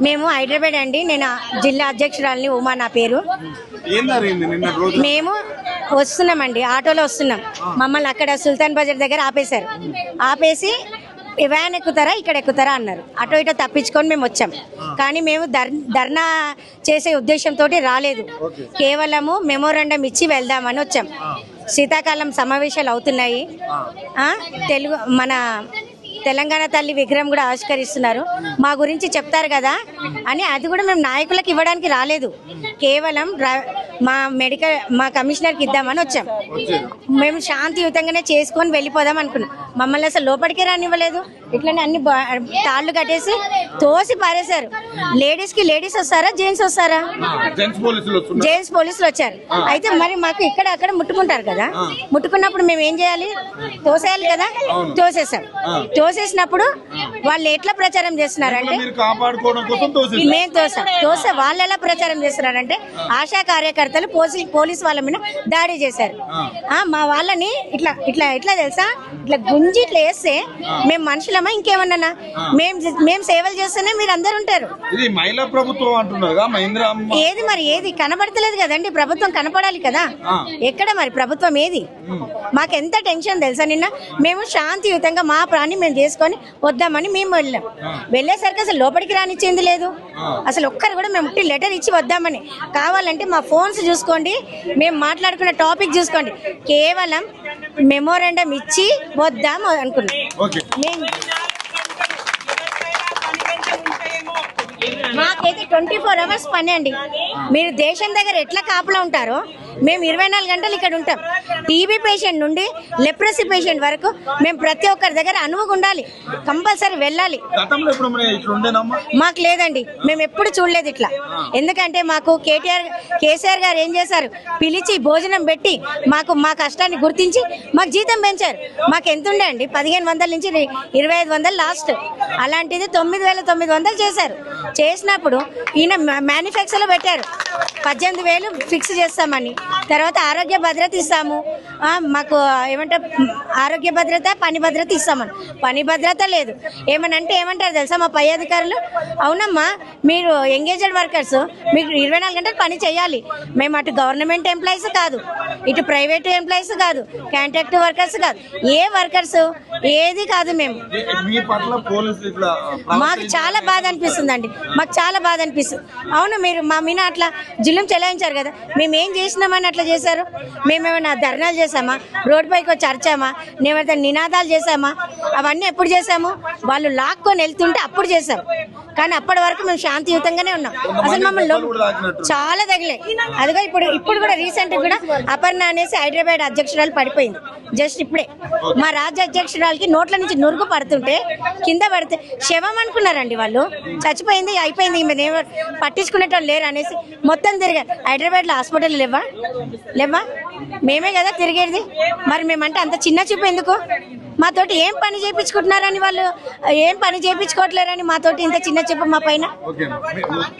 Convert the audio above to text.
మేము హైదరాబాద్ అండి. నేను జిల్లా అధ్యక్షురాలిని ఉమా నా పేరు. మేము వస్తున్నామండి. ఆటోలో వస్తున్నాం. మమ్మల్ని అక్కడ సుల్తాన్ బజార్ దగ్గర ఆపేశారు. ఆపేసి "ఈ వ్యాన్ ఎక్కుతారా? ఇక్కడ ఎక్కుతారా? అన్నారు. అటో ఇటో తప్పించుకొని మేము వచ్చాం. కానీ మేము ధర్ ధర్నా చేసే ఉద్దేశంతో రాలేదు. కేవలము మెమోరాండం ఇచ్చి వెళ్దామని వచ్చాం. శీతాకాలం సమావేశాలు అవుతున్నాయి. తెలుగు మన తెలంగాణ తల్లి విగ్రహం కూడా ఆవిష్కరిస్తున్నారు. మా గురించి చెప్తారు కదా అని అది కూడా మేము నాయకులకు ఇవ్వడానికి రాలేదు. కేవలం మా మెడికల్ మా కమిషనర్కి ఇద్దామని వచ్చాం. మేము శాంతియుతంగానే చేసుకొని వెళ్ళిపోదాం అనుకున్నాం. మమ్మల్ని అసలు లోపలికి రానివ్వలేదు. ఇట్లనే అన్ని తాళ్ళు కట్టేసి తోసి పారేశారు. లేడీస్కి లేడీస్ వస్తారా జెంట్స్ వస్తారా? జెంట్స్ పోలీసులు వచ్చారు. అయితే మరి మాకు ఇక్కడ అక్కడ ముట్టుకుంటారు కదా? ముట్టుకున్నప్పుడు మేము ఏం చేయాలి? తోసేయాలి కదా? తోసేసాం తోసేసినప్పుడు వాళ్ళు ఎట్లా ప్రచారం చేస్తున్నారంటే మేము తోసాం తోసే వాళ్ళు ఎలా ప్రచారం చేస్తున్నారంటే ఆశా కార్యకర్తలు పోలీసు పోలీసు వాళ్ళ మీద దాడి చేశారు. మా వాళ్ళని ఇట్లా ఇట్లా ఎట్లా తెలుసా? ఇట్లా గుంజి ఇట్లా వేస్తే మేము మనుషులమా? ఇంకేమన్నా మేము మేము సేవలు చేస్తేనే మీరు అందరు ఉంటారు. ఇది మహిళా ప్రభుత్వం అంటున్నారు మహేంద్ర అమ్మ. ఏది మరి ఏది? కనబడతలేదు కదండి ప్రభుత్వం కనపడాలి కదా. ఎక్కడ మరి ప్రభుత్వం ఏది? మాకు ఎంత టెన్షన్ తెలుసా నిన్న? మేము శాంతియుతంగా మా ప్రాణి మేము చేసుకొని వద్దామని మేము వెళ్ళాం. వెళ్ళేసరికి అసలు లోపలికి రానిచ్చింది లేదు. అసలు ఒక్కరు కూడా మేము లెటర్ ఇచ్చి వద్దామని. కావాలంటే మా ఫోన్స్ చూసుకోండి మేము మాట్లాడుకున్న టాపిక్ చూసుకోండి. కేవలం మెమోరాండం ఇచ్చి వద్దాం అనుకున్నాం. మాకైతే ట్వంటీ ఫోర్ అవర్స్ పని అండి. మీరు దేశం దగ్గర ఎట్లా కాపలా ఉంటారో మేము ఇరవై నాలుగు గంటలు ఇక్కడ ఉంటాం. టీబీ పేషెంట్ నుండి లెప్రసీ పేషెంట్ వరకు మేము ప్రతి ఒక్కరి దగ్గర అనువుగా ఉండాలి. కంపల్సరీ వెళ్ళాలి. మాకు లేదండి. మేము ఎప్పుడు చూడలేదు ఇట్లా. ఎందుకంటే మాకు కేటీఆర్ కేసీఆర్ గారు ఏం చేశారు? పిలిచి భోజనం పెట్టి మాకు మా కష్టాన్ని గుర్తించి మాకు జీతం పెంచారు. మాకు ఎంత ఉండే అండి? పదిహేను వందల నుంచి ఇర- ఇరవై ఐదు వందలు లాస్ట్. అలాంటిది తొమ్మిది వేల తొమ్మిది వందలు చేశారు. చేసినప్పుడు ఈయన మ్యానుఫ్యాక్చర్లో పెట్టారు. పద్దెనిమిది వేలు ఫిక్స్ చేస్తామని. తర్వాత ఆరోగ్య భద్రత ఇస్తాము. మాకు ఏమంటారు ఆరోగ్య భద్రత పని భద్రత ఇస్తామని. పని భద్రత లేదు. ఏమనంటే ఏమంటారు తెలుసా మా పై అధికారులు? అవునమ్మా మీరు ఎంగేజ్డ్ వర్కర్స్ మీకు ఇరవై నాలుగు గంటలు పని చేయాలి. మేము అటు గవర్నమెంట్ ఎంప్లాయీస్ కాదు ఇటు ప్రైవేట్ ఎంప్లాయీస్ కాదు కాంట్రాక్ట్ వర్కర్స్ కాదు. ఏ వర్కర్స్ ఏది కాదు మేము. మాకు చాలా బాధ అనిపిస్తుంది అండి మాకు చాలా బాధ అనిపిస్తుంది అవును మీరు మా మీద అట్లా జులుం చెలాయించారు కదా. మేము ఏం చేసినామని అట్లా చేశారు? మేమేమైనా ధర్నాలు చేసామా రోడ్డు పైకి వచ్చి అరిచామా? మేమైతే నినాదాలు చేసామా అవన్నీ ఎప్పుడు చేసాము వాళ్ళు లాక్కొని వెళ్తుంటే అప్పుడు చేసాం కానీ అప్పటి వరకు మేము శాంతియుతంగానే ఉన్నాం. అసలు మమ్మల్ని చాలా తగిలే అదిగో ఇప్పుడు ఇప్పుడు కూడా రీసెంట్ కూడా అపర్ణ అనేసి హైదరాబాద్ అధ్యక్షురాలు పడిపోయింది. జస్ట్ ఇప్పుడే. మా రాజ్య అధ్యక్షురాలకి నోట్ల నుంచి నురుగు పడుతుంటే కింద పడితే శవం అనుకున్నారండి వాళ్ళు. చచ్చిపోయింది అయిపోయింది పట్టించుకునేటోళ్ళు లేరు అనేసి మొత్తం తిరిగారు. హైదరాబాద్లో హాస్పిటల్ లేవా? లేవా మేమే కదా తిరిగేది. మరి మేమంటే అంత చిన్న చూపు ఎందుకు? మాతోటి ఏం పని చేయించుకుంటున్నారని వాళ్ళు? ఏం పని చేయించుకోవట్లేరని మాతోటి ఇంత చిన్న చూపు మా పైన?